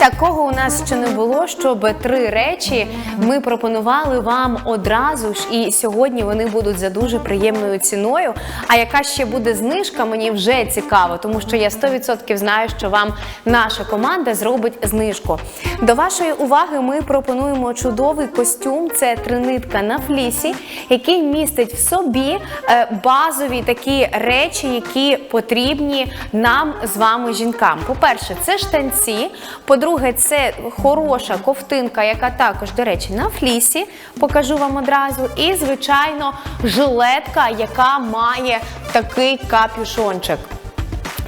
Такого у нас ще не було, щоб три речі ми пропонували вам одразу ж, і сьогодні вони будуть за дуже приємною ціною. А яка ще буде знижка, мені вже цікаво, тому що я 100% знаю, що вам наша команда зробить знижку. До вашої уваги ми пропонуємо чудовий костюм. Це тринитка на флісі, який містить в собі е, базові такі речі, які потрібні нам з вами жінкам. По-перше, це штанці. По-друге, це хороша ковтинка, яка також, до речі, на флісі. Покажу вам одразу. І, звичайно, жилетка, яка має такий капюшончик.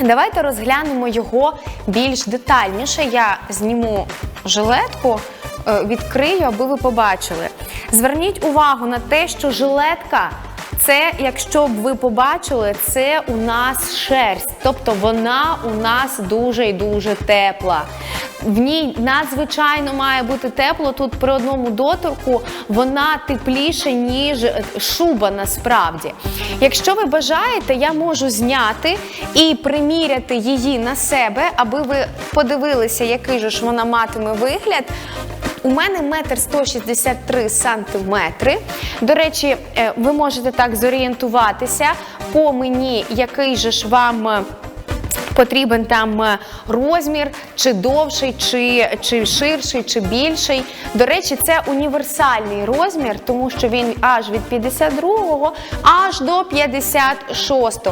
Давайте розглянемо його більш детальніше. Я зніму жилетку, е, відкрию, аби ви побачили. Зверніть увагу на те, що жилетка. Це, якщо б ви побачили, це у нас шерсть, тобто вона у нас дуже і дуже тепла. В ній надзвичайно має бути тепло. Тут при одному доторку вона тепліше, ніж шуба насправді. Якщо ви бажаєте, я можу зняти і приміряти її на себе, аби ви подивилися, який же ж вона матиме вигляд. У мене метр 163 сантиметри. До речі, е, ви можете так зорієнтуватися по мені, який же ж вам. Потрібен там е, розмір, чи довший, чи, чи ширший, чи більший. До речі, це універсальний розмір, тому що він аж від 52 аж до 56.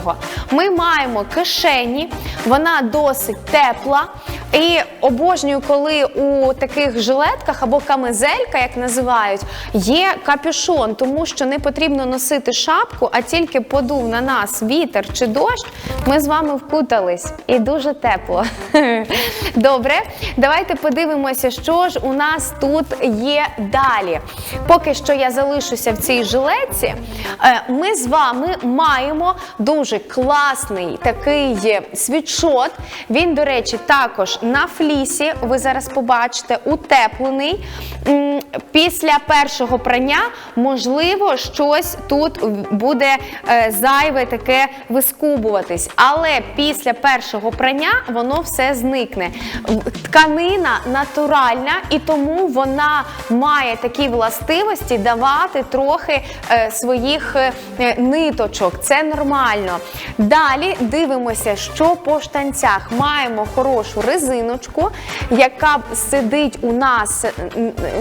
Ми маємо кишені, вона досить тепла. І обожнюю, коли у таких жилетках або камизелька, як називають, є капюшон, тому що не потрібно носити шапку, а тільки подув на нас вітер чи дощ. Ми з вами вкутались і дуже тепло. Добре, давайте подивимося, що ж у нас тут є далі. Поки що я залишуся в цій жилетці, е, ми з вами маємо дуже класний такий світшот. Він, до речі, також на флісі. Ви зараз побачите, утеплений. Після першого прання, можливо, щось тут буде е, зайве таке вискубуватись. Але після першого прання воно все зникне. Тканина натуральна, і тому вона має такі властивості давати трохи е, своїх е, ниточок. Це нормально. Далі дивимося, що по штанцях маємо хорошу резиночку, яка сидить у нас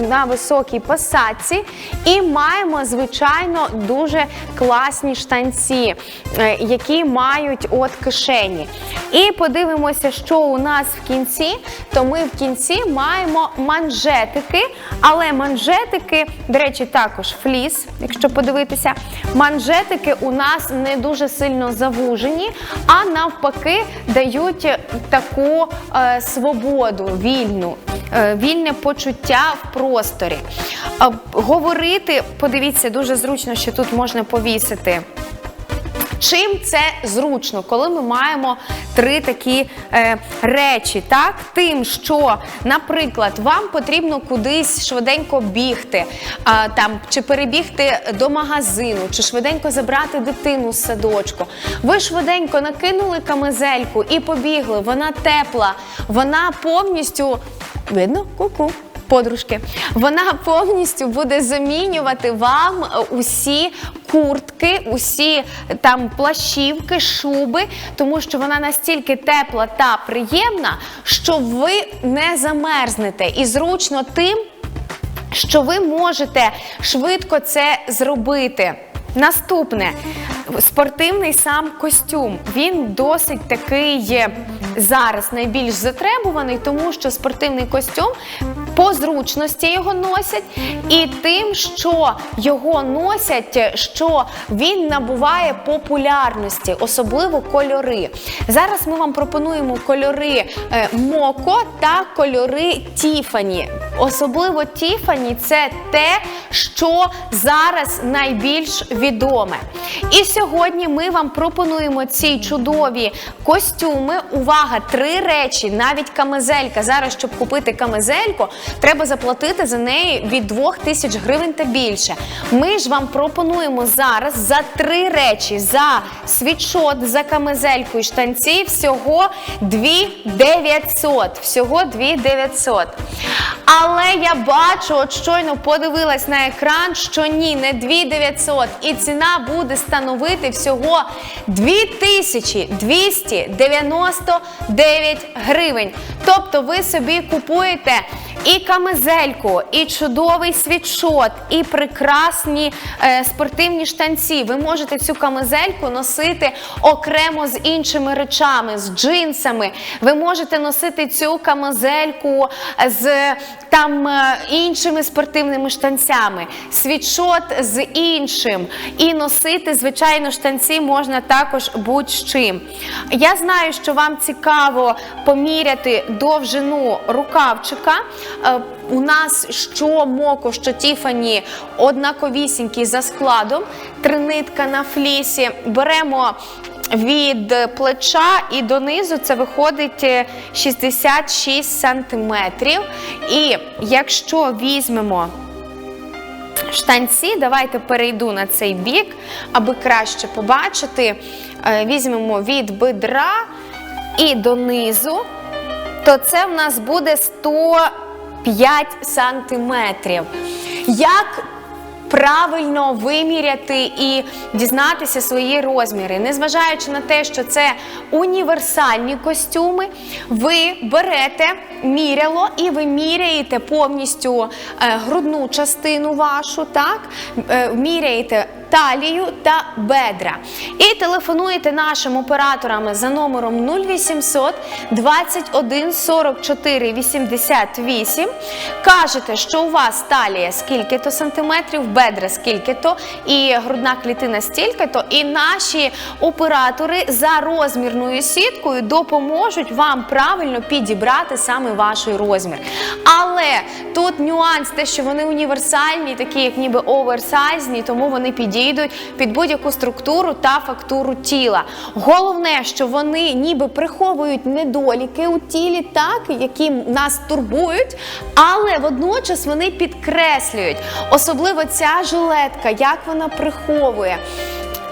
на високій посадці, і маємо, звичайно, дуже класні штанці, е, які мають от кишені. І подивимося, що у нас в кінці. То ми в кінці маємо манжетики, але манжетики, до речі, також фліс, якщо подивитися, манжетики у нас не дуже сильно завужені, а навпаки дають таку е, свободу, вільну. е, Вільне почуття в просторі. Е, Говорити, подивіться, дуже зручно, що тут можна повісити Чим це зручно, коли ми маємо три такі е, речі, так? Тим, що, наприклад, вам потрібно кудись швиденько бігти, а, там, чи перебігти до магазину, чи швиденько забрати дитину з садочку. Ви швиденько накинули камизельку і побігли. Вона тепла, вона повністю видно ку-ку подружки. Вона повністю буде замінювати вам е, усі куртки, усі там плащівки, шуби, тому що вона настільки тепла та приємна, що ви не замерзнете і зручно тим, що ви можете швидко це зробити. Наступне спортивний сам костюм. Він досить такий зараз найбільш затребуваний, тому що спортивний костюм по зручності його носять, і тим, що його носять, що він набуває популярності, особливо кольори. Зараз ми вам пропонуємо кольори е, Моко та кольори Тіфані. Особливо Тіфані це те, що зараз найбільш відоме. І сьогодні ми вам пропонуємо ці чудові костюми. Увага, три речі, навіть камизелька. Зараз, щоб купити камизельку, треба заплатити за неї від 2 тисяч гривень та більше. Ми ж вам пропонуємо зараз за три речі: за світшот, за камизельку і штанці всього 2900. Всього 2900. Але я бачу, от щойно подивилась на екран, що ні, не 2900. І ціна буде становити всього 2299 гривень. Тобто ви собі купуєте і камизельку, і чудовий світшот, і прекрасні е, спортивні штанці. Ви можете цю камизельку носити окремо з іншими речами, з джинсами. Ви можете носити цю камизельку з там е, іншими спортивними штанцями, світшот з іншим. І носити, звичайно, штанці можна також будь-з чим. Я знаю, що вам цікаво поміряти довжину рукавчика. Е, У нас що Моко, що Тіфані однаковісінькі за складом, тринитка на флісі. Беремо від плеча і донизу це виходить е, 66 сантиметрів. І якщо візьмемо штанці, давайте перейду на цей бік, аби краще побачити. Е, Візьмемо від бедра і донизу, то це в нас буде 105 сантиметрів. Як правильно виміряти і дізнатися свої розміри, незважаючи на те, що це універсальні костюми, ви берете міряло і ви міряєте повністю е, грудну частину вашу, так? Е, міряєте талію та бедра. І телефонуєте нашим операторам за номером 0800 21 44 88. Кажете, що у вас талія скільки-то сантиметрів, бедра скільки-то, і грудна клітина стільки-то. І наші оператори за розмірною сіткою допоможуть вам правильно підібрати саме ваш розмір. Але тут нюанс, те, що вони універсальні, такі як ніби оверсайзні, тому вони підійдуть під будь-яку структуру та фактуру тіла. Головне, що вони ніби приховують недоліки у тілі, так які нас турбують, але водночас вони підкреслюють, особливо ця жилетка, як вона приховує.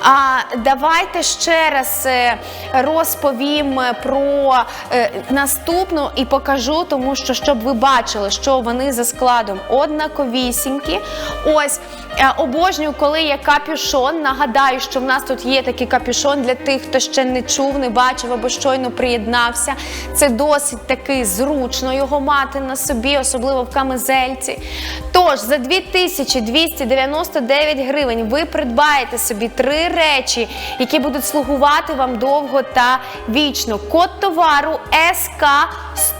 А давайте ще раз е, розповім про е, наступну і покажу, тому що щоб ви бачили, що вони за складом однаковісінькі. Ось е, обожнюю, коли є капюшон. Нагадаю, що в нас тут є такий капюшон для тих, хто ще не чув, не бачив або щойно приєднався. Це досить таки зручно його мати на собі, особливо в камизельці. Тож за 2299 гривень ви придбаєте собі три речі, які будуть слугувати вам довго та вічно. Код товару СК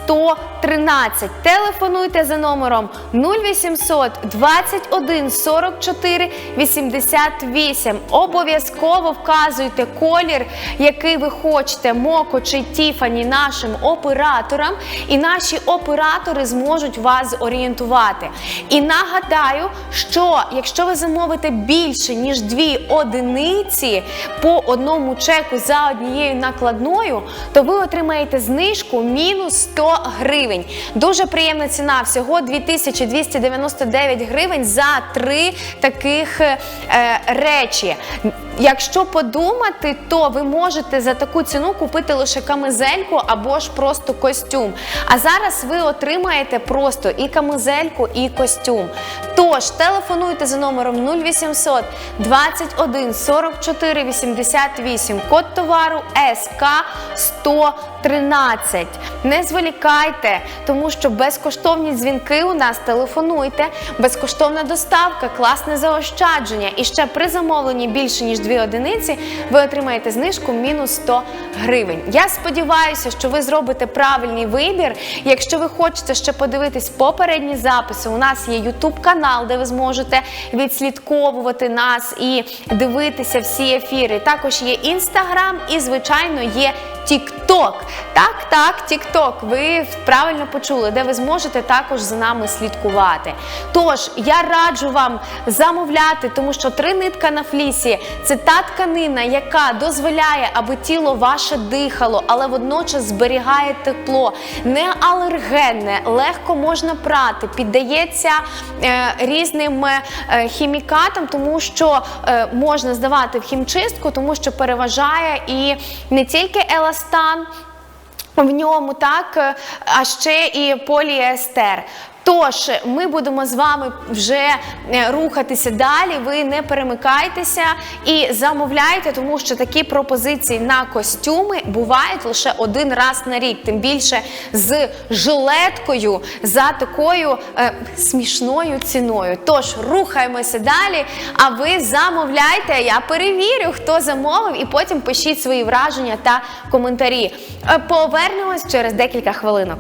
113. Телефонуйте за номером 0800 21 44 88. Обов'язково вказуйте колір, який ви хочете, моко чи Тіфані нашим операторам, і наші оператори зможуть вас орієнтувати. І нагадаю, що якщо ви замовите більше ніж дві одиниці по одному чеку за однією накладною, то ви отримаєте знижку мінус 100 гривень. Дуже приємна ціна, всього 2299 гривень за три таких е, речі. Якщо подумати, то ви можете за таку ціну купити лише камизельку або ж просто костюм. А зараз ви отримаєте просто і камизельку, і костюм. Тож телефонуйте за номером 0800 21 44 88, код товару СК 113. Не зволікайте, тому що безкоштовні дзвінки у нас телефонуйте, безкоштовна доставка, класне заощадження. І ще при замовленні більше ніж дві одиниці ви отримаєте знижку мінус 100 гривень. Я сподіваюся, що ви зробите правильний вибір. Якщо ви хочете ще подивитись попередні записи, у нас є YouTube канал, де ви зможете відслідковувати нас і дивитися всі ефіри. Також є Instagram і, звичайно, є TikTok. Так, так, TikTok, ви правильно почули, де ви зможете також за нами слідкувати. Тож я раджу вам замовляти, тому що три нитка на флісі це та тканина, яка дозволяє, аби тіло ваше дихало, але водночас зберігає тепло, не алергенне, легко можна прати, піддається е, різним е, хімікатам, тому що е, можна здавати в хімчистку, тому що переважає і не тільки еластан в ньому, так, е, а ще і поліестер. Тож ми будемо з вами вже е, рухатися далі. Ви не перемикайтеся і замовляйте, тому що такі пропозиції на костюми бувають лише один раз на рік, тим більше з жилеткою за такою е, смішною ціною. Тож рухаємося далі. А ви замовляйте. Я перевірю, хто замовив, і потім пишіть свої враження та коментарі. Е, Повернемось через декілька хвилинок.